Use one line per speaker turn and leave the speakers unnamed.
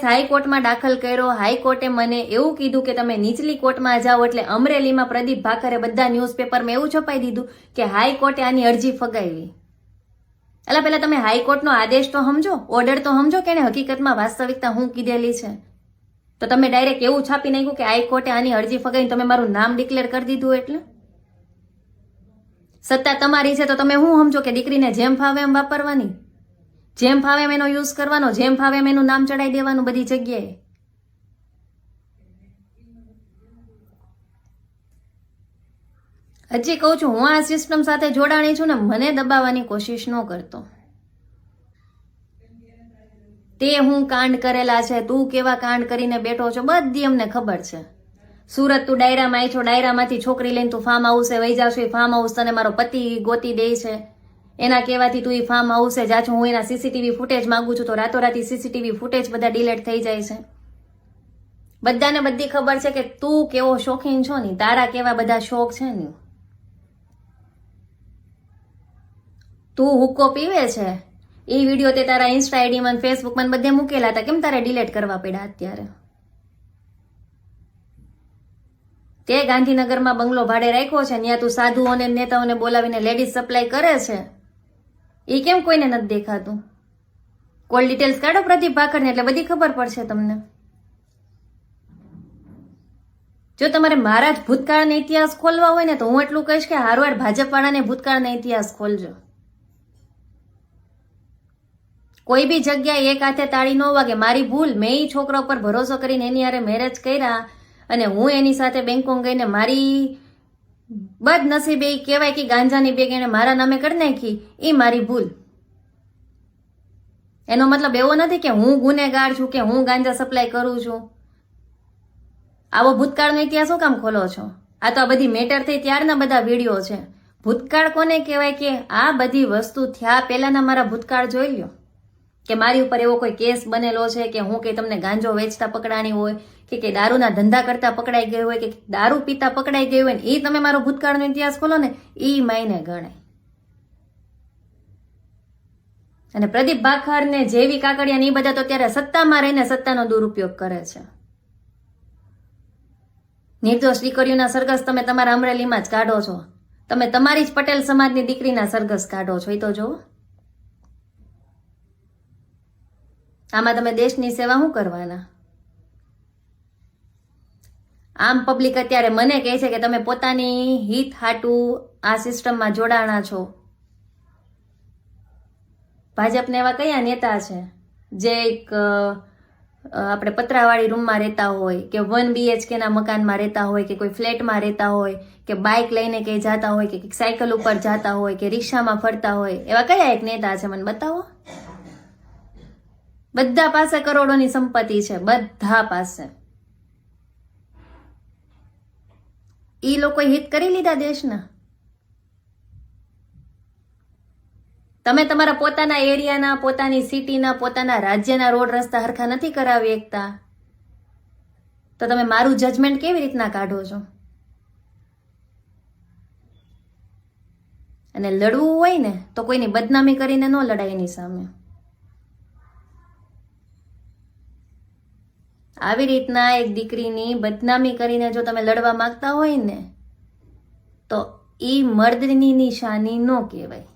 હાઈકોર્ટમાં દાખલ કર્યો. હાઈકોર્ટે મને એવું કીધું કે તમે નીચલી કોર્ટમાં જાઓ એટલે અમરેલીમાં પ્રદીપ ભાકરે બધા ન્યૂઝપેપરમાં એવું છપાઈ દીધું કે હાઈકોર્ટે આની અરજી ફગાવી. એટલે પહેલા તમે હાઈકોર્ટનો આદેશ તો સમજો ઓર્ડર તો સમજો કે હકીકતમાં વાસ્તવિકતા હું કીધેલી છે? તો તમે ડાયરેક્ટ એવું છાપી નાખ્યું કે હાઈકોર્ટે આની અરજી ફગાવી તમે મારું નામ ડિક્લેર કરી દીધું એટલે? સત્તા તમારી છે તો તમે શું સમજો કે દીકરીને જેમ ફાવે એમ વાપરવાની? જેમ ફાવે એમ એનો યુઝ કરવાનો, જેમ ફાવે એમ એનું નામ ચડાવી દેવાનું બધી જગ્યાએ. હજી કહું છું, હું આ સિસ્ટમ સાથે જોડાણી છું ને મને દબાવવાની કોશિશ ન કરતો. તે હું કાંડ કરેલા છે, તું કેવા કાંડ કરીને બેઠો છો, બધી અમને ખબર છે. સુરત તું ડાયરામાં આવી છો, ડાયરામાંથી છોકરી લઈને તું ફાર્મ હાઉસે વહી જાશું એ ફાર્મ હાઉસ તને મારો પતિ ગોતી દે છે. એના કહેવાથી તું એ ફાર્મ હાઉસે જા છું હું એના સીસીટીવી ફૂટેજ માંગુ છું તો રાતોરાતી સીસીટીવી ફૂટેજ બધા ડિલેટ થઈ જાય છે. બધાને બધી ખબર છે કે તું કેવો શોખીન છો ને, તારા કેવા બધા શોખ છે ને. તું હુક્કો પીવે છે? એ વીડિયો તે તારા ઇન્સ્ટા આઈડીમાં ફેસબુકમાં બધે મૂકેલા હતા. કેમ તારે ડિલેટ કરવા પડ્યા અત્યારે? તે ગાંધીનગરમાં બંગલો ભાડે રાખ્યો છે ત્યાં તું સાધુઓને નેતાઓને બોલાવીને લેડીઝ સપ્લાય કરે છે. એ કેમ કોઈને નથી દેખાતું? કોલ ડિટેલ્સ કાઢો પ્રદીપ ભાખરને, એટલે બધી ખબર પડશે તમને. જો તમારે મારા જ ભૂતકાળના ઇતિહાસ ખોલવા હોય ને, તો હું એટલું કહીશ કે હારવાર ભાજપવાળાને ભૂતકાળના ઇતિહાસ ખોલજો. કોઈ બી જગ્યાએ એક હાથે તાળી ન વાગે, મારી ભૂલ, મેં ઈ છોકરા ઉપર ભરોસો કરીને એની હારે મેરેજ કર્યા અને હું એની સાથે બેંકોંગ ગઈને મારી બદ નસીબે એ કહેવાય કે ગાંજાની બેગ એને મારા નામે કરી નાખી એ મારી ભૂલ. એનો મતલબ એવો નથી કે હું ગુનેગાર છું કે હું ગાંજા સપ્લાય કરું છું. આવો ભૂતકાળનો ઇતિહાસ શું કામ ખોલો છો? આ તો આ બધી મેટર થઈ ત્યારના બધા વીડિયો છે. ભૂતકાળ કોને કહેવાય કે આ બધી વસ્તુ થયા પહેલાના મારા ભૂતકાળ જોઈ લ્યો. કે મારી ઉપર એવો કોઈ કેસ બનેલો છે કે હું કે તમને ગાંજો વેચતા પકડાણી હોય, કે કે દારૂના ધંધા કરતા પકડાઈ ગયો હોય, કે દારૂ પીતા પકડાઈ ગયું હોય ને એ તમે મારો ભૂતકાળનો ઇતિહાસ ખોલો ને એ માયને ગણાય. અને પ્રદીપ ભાખર ને જેવી કાકડિયા ને એ બધા તો ત્યારે સત્તામાં રહીને સત્તાનો દુરુપયોગ કરે છે. નિર્દોષ દીકરીઓના સરઘસ તમે તમારા અમરેલીમાં જ કાઢો છો. તમે તમારી જ પટેલ સમાજની દીકરીના સરઘસ કાઢો છો. એ તો જુઓ આમાં તમે દેશની સેવા શું કરવાના? આમ પબ્લિક અત્યારે મને કહે છે કે તમે પોતાની હિત હાટું આ સિસ્ટમમાં જોડાણા છો. ભાજપને એવા કયા નેતા છે? જે એક આપણે પતરાવાળી રૂમમાં રહેતા હોય, કે વન બીએચકેના મકાનમાં રહેતા હોય, કે કોઈ ફ્લેટમાં રહેતા હોય, કે બાઇક લઈને ક્યાંય જતા હોય, કે સાયકલ ઉપર જતા હોય, કે રિક્ષામાં ફરતા હોય, એવા કયા એક નેતા છે મને બતાવો? બધા પાસે કરોડોની સંપત્તિ છે, બધા પાસે. એ લોકોએ હિત કરી લીધા દેશના. તમે તમારા પોતાના એરિયાના, પોતાની સિટીના, પોતાના રાજ્યના રોડ રસ્તા હરખા નથી કરાવી એકતા. તો તમે મારું જજમેન્ટ કેવી રીતના કાઢો છો? અને લડવું હોય ને, તો કોઈની બદનામી કરીને ન લડાય એની સામે. આવી રીતના એક દીકરીની બદનામી કરીને જો તમે લડવા માંગતા હોય ને, તો એ મર્દની નિશાની ન કહેવાય.